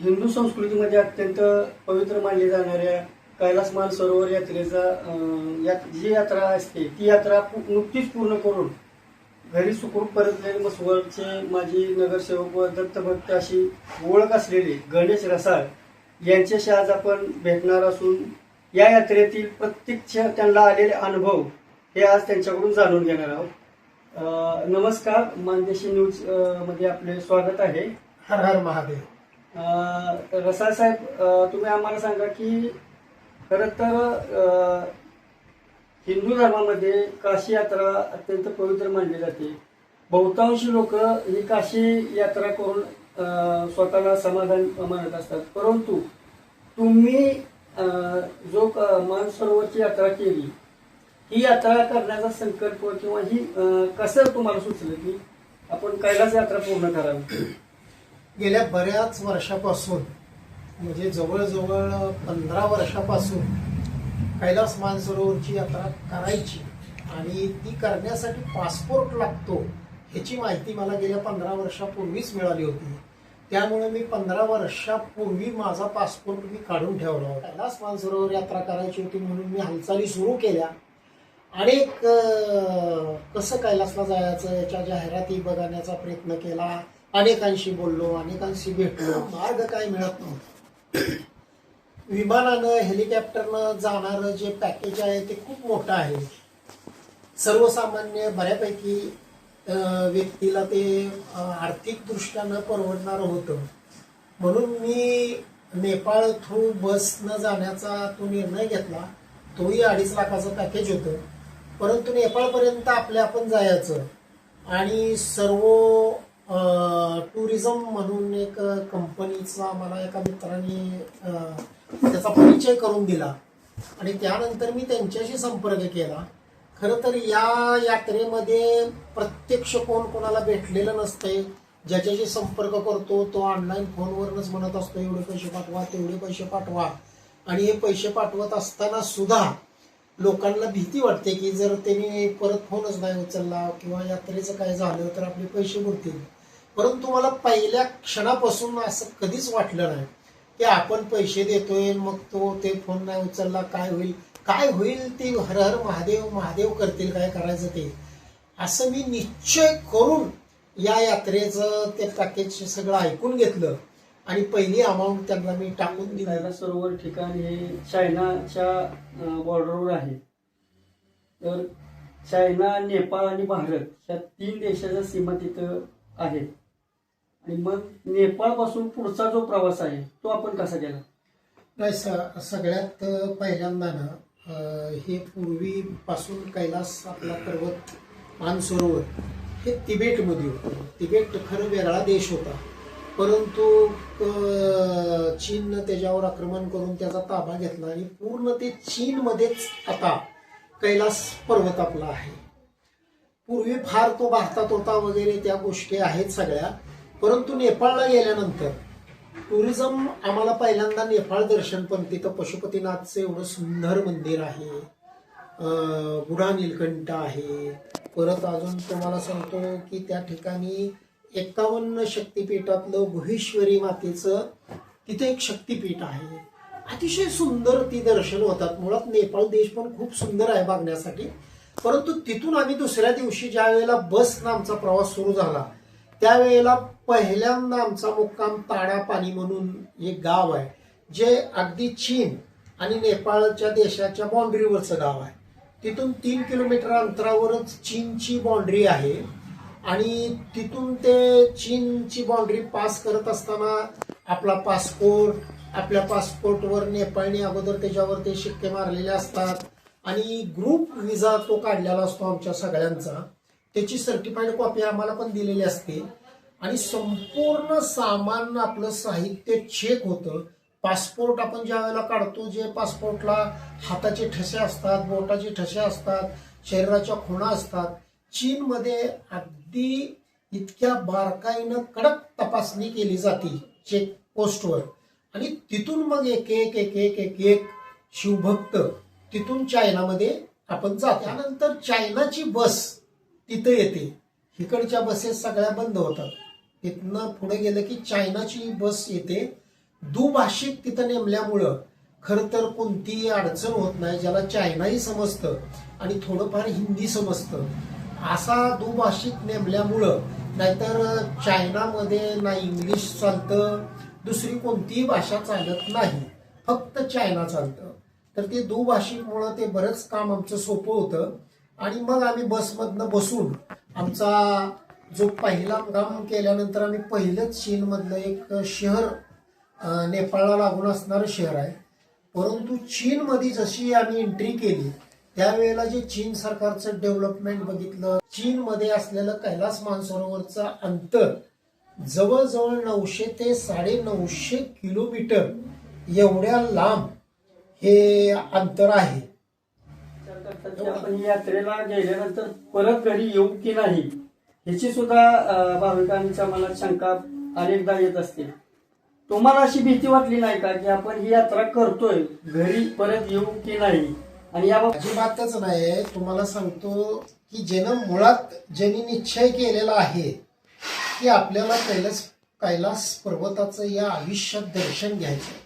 हिंदू संस्कृतीमध्ये अत्यंत पवित्र मानली जाणाऱ्या कैलास मान सरोवर यात्रेचा या यात- जी यात्रा असते ती यात्रा नुकतीच पूर्ण करून घरी सुखरूप परतलेले मसवळचे माजी नगरसेवक व दत्तभक्त अशी ओळख असलेले गणेश रसाळ यांच्याशी आज आपण भेटणार असून या यात्रेतील प्रत्यक्ष त्यांना आलेले अनुभव हे आज त्यांच्याकडून जाणून घेणार आहोत. नमस्कार मानदेशी न्यूजमध्ये आपले स्वागत आहे. हर हर महादेव. रसाळ साहेब तुम्ही आम्हाला सांगा की खरं तर अं, हिंदू धर्मामध्ये काशी यात्रा अत्यंत पवित्र मानली जाते. बहुतांशी लोक ही काशी यात्रा करून अं, स्वतःला समाधान मानत असतात. परंतु तुम्ही जो मानसरोवरची यात्रा केली ही यात्रा करण्याचा संकल्प किंवा ही कसं तुम्हाला सुचलं की आपण कैलास यात्रा पूर्ण करावी? गेल्या बऱ्याच वर्षापासून म्हणजे जवळजवळ पंधरा वर्षापासून कैलास मानसरोवरची यात्रा करायची आणि ती करण्यासाठी पासपोर्ट लागतो ह्याची माहिती मला गेल्या पंधरा वर्षापूर्वीच मिळाली होती. त्यामुळे मी पंधरा वर्षापूर्वी माझा पासपोर्ट मी काढून ठेवला होता. कैलास मानसरोवर यात्रा करायची होती म्हणून मी हालचाली सुरू केल्या. अनेक एक कसं कैलासला जायचं याच्या जाहिराती बघण्याचा प्रयत्न केला. अनेकांशी बोललो अनेकांशी भेटलो. मार्ग काय मिळत नव्हता. विमानानं हेलिकॉप्टरनं जाणारं जे पॅकेज आहे ते खूप मोठं आहे. सर्वसामान्य बऱ्यापैकी व्यक्तीला ते आर्थिकदृष्ट्यानं परवडणारं होतं. म्हणून मी नेपाळ थ्रू बसनं जाण्याचा तो निर्णय घेतला. तोही अडीच लाखाचं पॅकेज होतं. परंतु नेपाळपर्यंत आपल्या आपण जायचं. आणि सर्व टुरिझम म्हणून एक कंपनीचा मला एका मित्राने त्याचा परिचय करून दिला. आणि त्यानंतर मी त्यांच्याशी संपर्क केला. खरं तर या यात्रेमध्ये प्रत्यक्ष कोण कोणाला भेटलेलं नसतंय. ज्याच्याशी संपर्क करतो तो ऑनलाईन फोनवरच म्हणत असतो एवढे पैसे पाठवा तेवढे पैसे पाठवा. आणि हे पैसे पाठवत असताना सुद्धा लोकांना भीती वाटते की जर त्यांनी परत फोनच नाही उचलला किंवा यात्रेचं काय झालं तर आपले पैसे बुडतील. परंतु मला पहिल्या क्षणापासून असं कधीच वाटलं नाही. की आपण पैसे देतोय मग तो ते फोन नाही उचलला काय होईल? काय होईल ते हर हर महादेव महादेव करतील काय करायचं ते? असं मी निश्चय करून या यात्रेचं ते पॅकेज सगळं ऐकून घेतलं. आणि पहिली अमाऊंट त्यांना मी टाकून दिली. सरोवर ठिकाण हे चायनाच्या बॉर्डरवर आहे. तर चायना नेपाळ आणि भारत या तीन देशाच्या सीमा तिथं आहेत. आणि मग नेपाळपासून पुढचा जो प्रवास आहे तो आपण कसा केला? नाही स- सगळ्यात पहिल्यांदा ना हे पूर्वीपासून कैलास आपला पर्वत मानसरोवर हे तिबेटमध्ये होतं. तिबेट खरं वेगळा देश होता. परंतु चीननं त्याच्यावर आक्रमण करून त्याचा ताबा घेतला आणि पूर्ण ते चीनमध्येच आता कैलास पर्वत आपला आहे. पूर्वी फार तो भारतात होता वगैरे त्या गोष्टी आहेत सगळ्या. परंतु नेपाळला गेल्यानंतर टुरिझम आम्हाला पहिल्यांदा नेपाळ दर्शन पण तिथं पशुपतीनाथचं एवढं सुंदर मंदिर आहे. बुढा नीलकंठ आहे. परत अजून तुम्हाला सांगतो की त्या ठिकाणी एकावन्न शक्तिपीठातलं गुहेश्वरी मातेचं तिथे एक शक्तिपीठ आहे. अतिशय सुंदर ती दर्शन होतात. मुळात नेपाळ देश पण खूप सुंदर आहे बघण्यासाठी. परंतु तिथून आम्ही दुसऱ्या दिवशी ज्या वेळेला बसनं आमचा प्रवास सुरू झाला त्यावेळेला पहिल्यांदा आमचा मुक्काम ताडापाणी म्हणून एक गाव आहे जे अगदी चीन आणि नेपाळच्या देशाच्या बाउंड्रीवरचं गाव आहे. तिथून तीन किलोमीटर अंतरावरच चीनची बाउंड्री आहे आणि तिथून ते चीनची बाउंड्री पास करत असताना आपला पासपोर्ट आपल्या पासपोर्टवर नेपाळने अगोदर त्याच्यावर ते शिक्के मारलेले असतात आणि ग्रुप विजा तो काढलेला असतो आमच्या सगळ्यांचा. त्याची सर्टिफाईड कॉपी आम्हाला पण दिलेली असते. आणि संपूर्ण सामान आपलं साहित्य चेक होतं. पासपोर्ट आपण ज्या वेळेला काढतो जे पासपोर्टला हाताचे ठसे असतात बोटाचे ठसे असतात शरीराच्या खुणा असतात चीनमध्ये अगदी इतक्या बारकाईनं कडक तपासणी केली जाते चेक पोस्टवर आणि तिथून मग एक एक एक एक एक एक शिवभक्त तिथून चायनामध्ये आपण जातो. त्यानंतर चायनाची बस तिथं येते. इकडच्या बसेस सगळ्या बंद होतात. तिथनं पुढे गेलं की चायनाची बस येते. दुभाषिक तिथं नेमल्यामुळं खरं तर कोणतीही अडचण होत नाही ज्याला चायनाही समजतं आणि थोडंफार हिंदी समजतं. असा दुभाषिक नेमल्यामुळं नाहीतर चायनामध्ये ना इंग्लिश चालतं दुसरी कोणतीही भाषा चालत नाही फक्त चायना चालतं. तर ते दुभाषिकमुळं ते बरंच काम आमचं सोपं होतं. आणि मग आम्ही बसमधनं बसून आमचा जो पहिला काम केल्यानंतर आम्ही पहिलंच चीनमधलं एक शहर नेपाळला लागून असणारं शहर आहे. परंतु चीनमध्ये जशी आम्ही एंट्री केली त्यावेळेला जे चीन सरकारचं डेव्हलपमेंट बघितलं चीनमध्ये असलेलं कैलास मानसरोवरचं अंतर जवळजवळ नऊशे ते साडे नऊशे किलोमीटर एवढ्या लांब हे अंतर आहे. यात्रेला गेल्यानंतर परत घरी येऊ की नाही? ह्याची सुद्धा भाविकांच्या मनात शंका अनेकदा येत असते. तुम्हाला अशी भीती वाटली नाही का की आपण ही यात्रा करतोय घरी परत येऊ की नाही? आणि या अजिबातच नाही. तुम्हाला सांगतो की ज्यानं मुळात ज्यांनी निश्चय केलेला आहे की आपल्याला कैलास कैलास पर्वताचं या आयुष्यात दर्शन घ्यायचं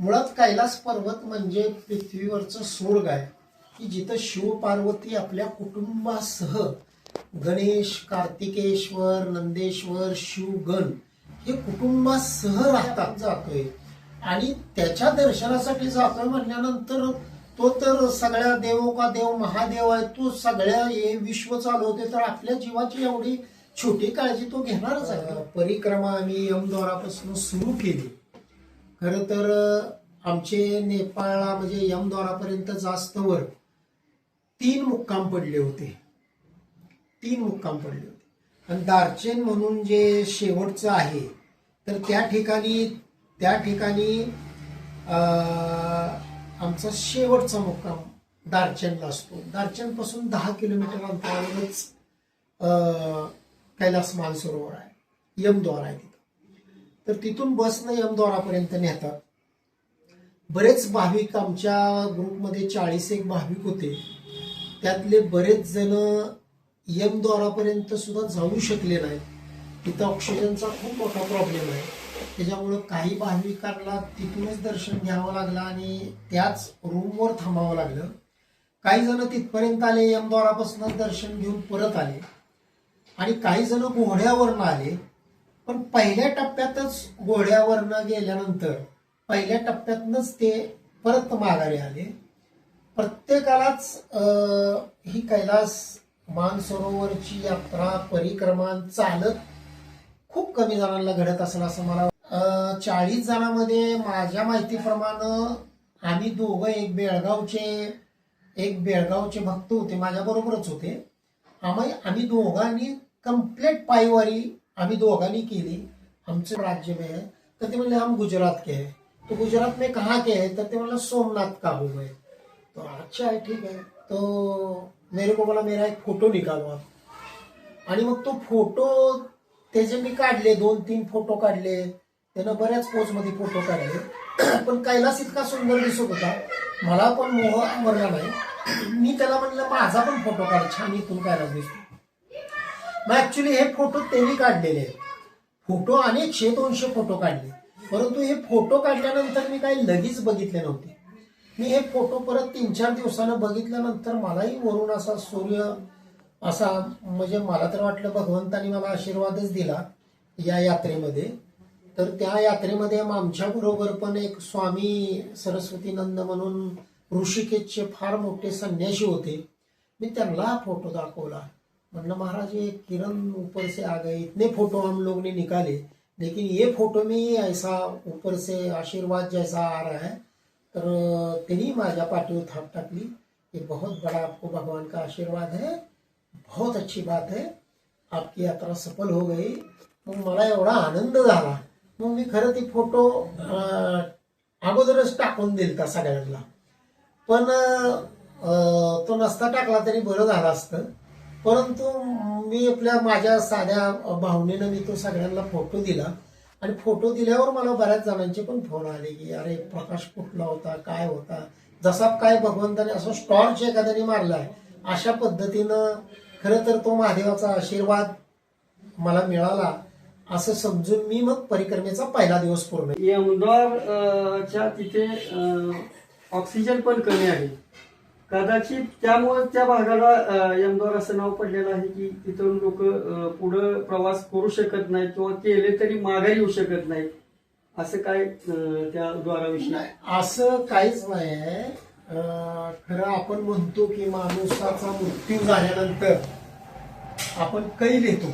मुळात कैलास पर्वत म्हणजे पृथ्वीवरचं स्वर्ग आहे की जिथं शिवपार्वती आपल्या कुटुंबासह गणेश कार्तिकेश्वर नंदेश्वर शिवगण हे कुटुंबासह राहतात जातोय आणि त्याच्या दर्शनासाठी जातोय म्हणल्यानंतर तो तर सगळ्या देवो का देव महादेव आहे तो सगळ्या हे विश्व चालवते तर आपल्या जीवाची एवढी छोटी काळजी तो घेणारच आहे. परिक्रमा आम्ही यमद्वारापासून सुरू केली. खरं तर आमचे नेपाळला म्हणजे यमद्वारापर्यंत जास्तवर तीन मुक्काम पडले होते. तीन मुक्काम पडले होते. आणि दार्चेन म्हणून जे शेवटचं आहे तर त्या ठिकाणी त्या ठिकाणी आमचा शेवटचा मुक्काम दारचेनला असतो. दारचेनपासून दहा किलोमीटर अंतरावरच कैलास मानसरोवर आहे. यमद्वार आहे तिथं. तर तिथून बसनं यमद्वारापर्यंत नेतात. बरेच भाविक आमच्या ग्रुपमध्ये चाळीस एक भाविक होते. त्यातले बरेच जण यमद्वारापर्यंत सुद्धा जाऊ शकले नाहीत. तिथं ऑक्सिजनचा खूप मोठा प्रॉब्लेम आहे. त्याच्यामुळं काही भाविकांना तिथूनच दर्शन घ्यावं लागलं आणि त्याच रूमवर थांबावं लागलं. काही जण तिथपर्यंत आले यमद्वारापासूनच दर्शन घेऊन परत आले. आणि काही जण घोड्यावरनं आले. पण पहिल्या टप्प्यातच घोड्यावरनं गेल्यानंतर पहिल्या टप्प्यातनंच ते परत माघारी आले. प्रत्येकालाच ही कैलास मानसरोवरची यात्रा परिक्रमा चालत खूप कमी जणांना घडत असेल असं मला चाळीस जणांमध्ये माझ्या माहितीप्रमाणे आम्ही दोघं एक बेळगावचे एक बेळगावचे भक्त होते माझ्याबरोबरच होते. आम्ही आम्ही दोघांनी कंप्लीट पायवारी आम्ही दोघांनी केली. आमचं राज्य में तर ते म्हणले हम गुजरात के है. तो गुजरात में कहाँ के है? तर ते म्हणलं सोमनाथ का हो तो अच्छा आहे ठीक आहे. तो मेरे को बोला मेरा एक फोटो निकालवा आणि मग तो फोटो त्याचे मी काढले दोन तीन फोटो काढले त्यानं बऱ्याच पोचमध्ये फोटो काढले. पण कैलास इतका सुंदर दिसत होता. मला पण मोह मरला नाही. मी त्याला म्हणलं माझा पण फोटो काढ छान इथून कैलास दिसतो. मग ऍक्च्युली हे फोटो त्यांनी काढलेले आहेत. फोटो अनेकशे दोनशे फोटो काढले. परंतु हे फोटो काढल्यानंतर मी काही लगेच बघितले नव्हते. मी हे फोटो परत तीन चार दिवसानं बघितल्यानंतर मलाही वरून असा सूर्य असा म्हणजे मला तर वाटलं भगवंतानी मला आशीर्वादच दिला या यात्रेमध्ये. तर त्या यात्रेमध्ये आमच्या बरोबर पण एक स्वामी सरस्वती नंद म्हणून ऋषिकेशचे फार मोठे संन्याशी होते. मी त्यांना हा फोटो दाखवला. म्हणलं महाराज ये किरण ऊपर से आ गए इतने फोटो हम लोग ने निकाले. लेकिन ये फोटो में ही ऐसा ऊपर से आशीर्वाद जैसा आ रहा है तर त्यांनी माझ्या पाठीवर थाप टाकली. ये बहुत बड़ा आपको भगवान का आशीर्वाद है। बहुत अच्छी बात है। आपकी यात्रा सफल हो गई। मग मला एवढा आनंद झाला. मग मी खरं ती फोटो अगोदरच टाकून दिलता सगळ्यांना. पण तो नसता टाकला तरी बरं झालं असतं. परंतु मी आपल्या माझ्या साध्या भावनेनं मी तो सगळ्यांना फोटो दिला. आणि फोटो दिल्यावर मला बऱ्याच जणांचे पण फोन आले की अरे प्रकाश कुठला होता? काय होता? जसा काय भगवंताने असं स्टॉर्च एखाद्याने मारलाय अशा पद्धतीनं खरं तर तो महादेवाचा आशीर्वाद मला मिळाला असं समजून मी मग परिक्रमेचा पहिला दिवस पूर्ण च्या तिथे ऑक्सिजन पण कमी आहे. कदाचित त्यामुळे त्या भागाला यमद्वार असं नाव पडलेलं आहे की तिथून लोक पुढं प्रवास करू शकत नाही किंवा केले तरी माघारी येऊ शकत नाही असं काय त्या द्वाराविषयी? नाही, असं काहीच नाही आहे. खरं आपण म्हणतो की माणसाचा मृत्यू झाल्यानंतर आपण कैल येतो.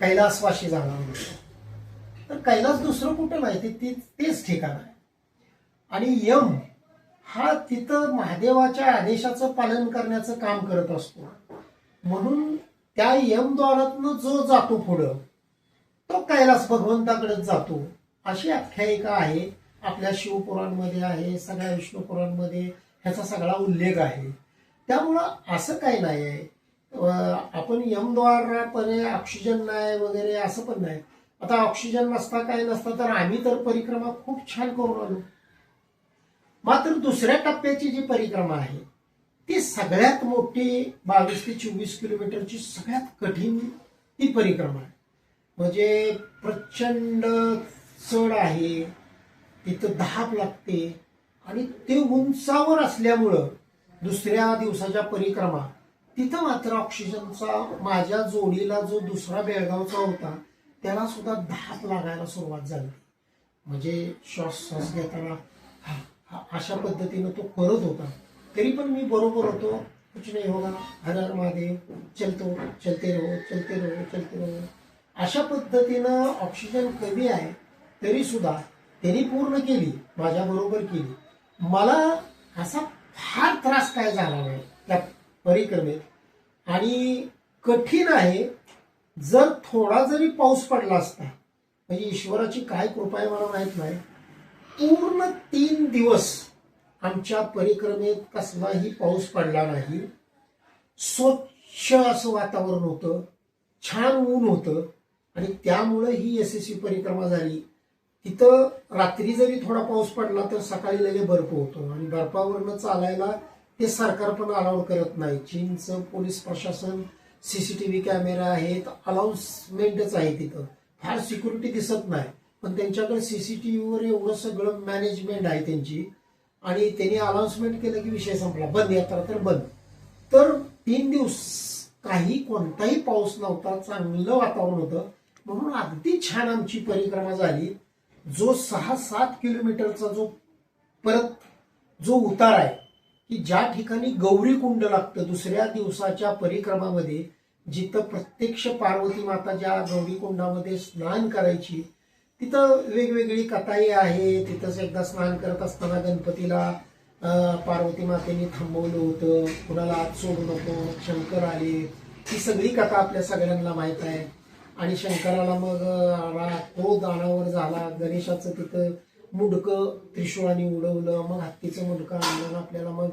कैलासवाशी झाला म्हणतो तर कैलास दुसरं कुठं नाही ते तेच ठिकाण आहे. आणि यम हा तिथं महादेवाच्या आदेशाचं पालन करण्याचं काम करत असतो. म्हणून त्या यमद्वारातनं जो जातो पुढं तो कैलास भगवंताकडेच जातो. अशी आख्यायिका आहे. आपल्या शिवपुराणमध्ये आहे सगळ्या विष्णू पुराणमध्ये ह्याचा सगळा उल्लेख आहे. त्यामुळं असं काही नाही आहे. आपण यमद्वारापणे ऑक्सिजन नाही वगैरे असं पण नाही. आता ऑक्सिजन नसता काय नसता तर आम्ही तर परिक्रमा खूप छान करून आलो. मात्र दुसऱ्या टप्प्याची जी परिक्रमा आहे ती सगळ्यात मोठी बावीस ते चोवीस किलोमीटरची सगळ्यात कठीण ती परिक्रमा आहे. म्हणजे प्रचंड चढ आहे तिथं धाप लागते आणि ते उंचावर असल्यामुळं दुसऱ्या दिवसाच्या परिक्रमा तिथं मात्र ऑक्सिजनचा माझ्या जोडीला जो दुसरा बेळगावचा होता त्याला सुद्धा धाप लागायला सुरुवात झाली. म्हणजे श्वास श्वास घेताना हा, हा, अशा पद्धतीनं तो करत होता. तरी पण मी बरोबर होतो. कुछ नाही होगा. हर हर महादेव. चलतो. चलते रहो. चलते रहो. चलते रहो. अशा पद्धतीनं ऑक्सिजन कमी आहे. तरी सुद्धा त्यांनी पूर्ण केली. माझ्या बरोबर केली. मला असा फार त्रास काय झाला नाही. त्या परिक्रमेत. आणि कठीण आहे. जर थोडा जरी पाऊस पडला असता. म्हणजे ईश्वराची काय कृपा आहे मला माहीत नाही. पूर्ण तीन दिवस आमच्या परिक्रमेत कसलाही पाऊस पडला नाही. स्वच्छ असं वातावरण होतं छान ऊन होतं आणि त्यामुळं ही यशस्वी परिक्रमा झाली. तिथं रात्री जरी थोडा पाऊस पडला तर सकाळी लगे बर्फ होतो आणि बर्फावरनं चालायला ते सरकार पण अलाउड करत नाही. चीनचं पोलीस प्रशासन सीसीटीव्ही कॅमेरा आहेत अलाउन्समेंटच आहे तिथं. फार सिक्युरिटी दिसत नाही. पण त्यांच्याकडे सीसीटीव्हीवर एवढं सगळं मॅनेजमेंट आहे त्यांची. आणि त्यांनी अनाउन्समेंट केलं की विषय संपला. बंद यात्रा तर बंद. तर तीन दिवस काही कोणताही पाऊस नव्हता चांगलं वातावरण होतं. म्हणून अगदी छान आमची परिक्रमा झाली. जो सहा सात किलोमीटरचा जो परत जो उतार आहे की ज्या ठिकाणी गौरी कुंड लागतं दुसऱ्या दिवसाच्या परिक्रमामध्ये जिथं प्रत्यक्ष पार्वती माता ज्या गौरी कुंडामध्ये स्नान करायची तिथं वेगवेगळी कथाही आहे. तिथंच एकदा स्नान करत असताना गणपतीला पार्वती मातेने थांबवलं होतं. कुणाला आत सोडू नको शंकर आले. ही सगळी कथा आपल्या सगळ्यांना माहीत आहे. आणि शंकराला मग अं, रा- क्रोध झाला. गणेशाचं तिथं मुडकं त्रिशूळाने उडवलं. मग हत्तीचं मुडकं आणलं. आपल्याला मग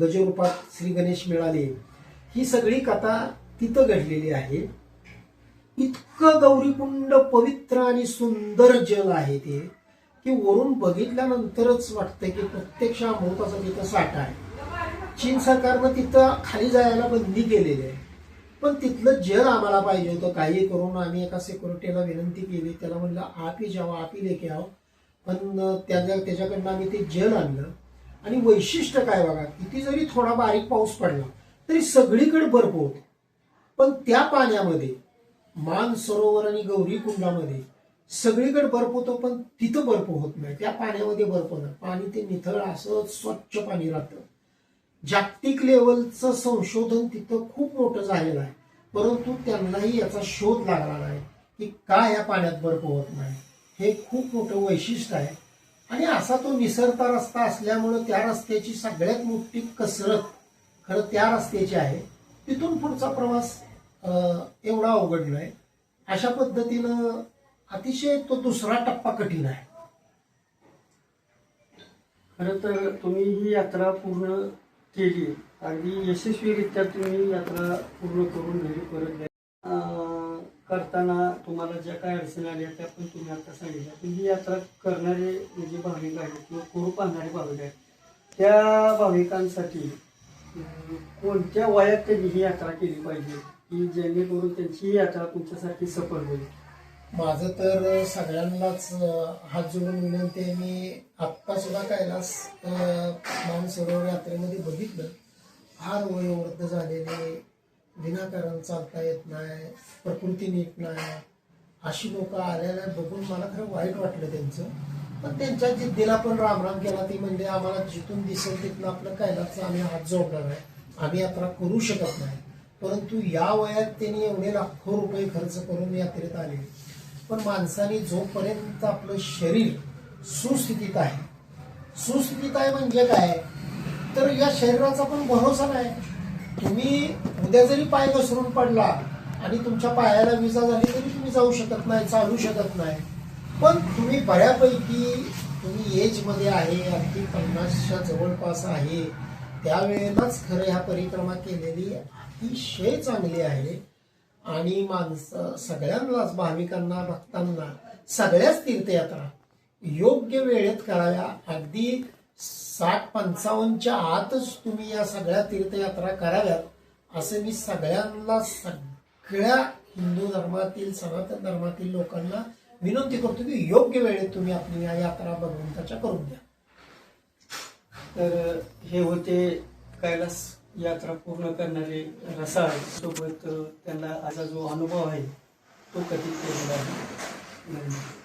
गजरूपात श्री गणेश मिळाले. ही सगळी कथा तिथं घडलेली आहे. इतकं गौरीकुंड पवित्र आणि सुंदर जल आहे ते की वरून बघितल्यानंतरच वाटतं की प्रत्यक्ष अमृताचा तिथं साठा आहे. चीन सरकारनं तिथं खाली जायला बंदी केलेली आहे. पण तिथलं जल आम्हाला पाहिजे होतं. काही करून आम्ही एका सिक्युरिटीला विनंती केली. त्याला म्हणलं आप ही जावं आप ही लेके आहो पण त्याच्या त्याच्याकडनं आम्ही ते जल आणलं. आणि वैशिष्ट्य काय बघा किती जरी थोडा बारीक पाऊस पडला तरी सगळीकडे बर्फ होते. पण त्या पाण्यामध्ये मान सरोवर आणि गौरी कुंडामध्ये सगळीकडे बर्फ होतो पण तिथं बर्फ होत नाही. त्या पाण्यामध्ये बर्फ नाही. पाणी ते निथळ असं स्वच्छ पाणी राहतं. जागतिक लेवलचं संशोधन तिथं खूप मोठं झालेलं आहे. परंतु त्यांनाही याचा शोध लागला नाही की का या पाण्यात बर्फ होत नाही. हे खूप मोठं वैशिष्ट्य आहे. आणि असा तो निसरता रस्ता असल्यामुळं त्या रस्त्याची सगळ्यात मोठी कसरत खरं त्या रस्त्याची आहे. तिथून पुढचा प्रवास एवढा अवघड नाही. अशा पद्धतीनं अतिशय तो दुसरा टप्पा कठीण आहे. खरं तर तुम्ही ही यात्रा पूर्ण केली. अगदी यशस्वीरित्या तुम्ही यात्रा पूर्ण करून घरी परत करताना तुम्हाला ज्या काय अडचणी आल्या त्या पण तुम्ही आता सांगितल्या. पण ही यात्रा करणारे म्हणजे भाविक आहेत किंवा करू पाहणारे भाविक आहेत त्या भाविकांसाठी कोणत्या वयात त्यांनी ही यात्रा केली पाहिजे? की जेणेकरून त्यांची आता तुमच्यासारखी तुमच्यासाठी सफल होईल? माझं तर सगळ्यांनाच हात जोडून विनंती आहे मी आत्ता सुद्धा कैलास मानसरोवर यात्रेमध्ये बघितलं. फार वयोवृद्ध झालेले विनाकारण चालता येत नाही प्रकृती नीट नाही. अशी लोक आलेल्या बघून मला खरं वाईट वाटलं त्यांचं. पण त्यांच्या जिद्दीला पण रामराम केला. ती म्हणजे आम्हाला जिथून दिसेल तिथून आपलं कैलासचा आम्ही हात जोडणार आहे. आम्ही यात्रा करू शकत नाही. परंतु या वयात त्यांनी एवढे लाखो रुपये खर्च करून यात्रेत आले. पण माणसाने जोपर्यंत आपलं शरीर सुस्थितीत आहे सुस्थितीत आहे म्हणजे काय? तर या शरीराचा पण भरोसा नाही. तुम्ही उद्या जरी पाय घसरून पडला आणि तुमच्या पायाला विजा झाली तरी तुम्ही जाऊ शकत नाही चालू शकत नाही. पण तुम्ही बऱ्यापैकी तुम्ही एजमध्ये आहे अगदी पन्नासच्या जवळपास आहे त्यावेळेलाच खरं ह्या परिक्रमा केलेली अतिशय चांगली आहे. आणि माणसं सगळ्यांनाच भाविकांना भक्तांना सगळ्याच तीर्थयात्रा योग्य वेळेत कराव्या. अगदी साठ पंचावन्नच्या आतच तुम्ही या सगळ्या तीर्थयात्रा कराव्यात असं मी सगळ्यांना सगळ्या हिंदू धर्मातील सनातन धर्मातील लोकांना विनंती करतो की योग्य वेळेत तुम्ही आपली या यात्रा भगवंताच्या करून द्या. तर हे होते कैलास यात्रा पूर्ण करणारे रसाळ सोबत त्यांना आजचा जो अनुभव आहे तो कधी केलेला आहे?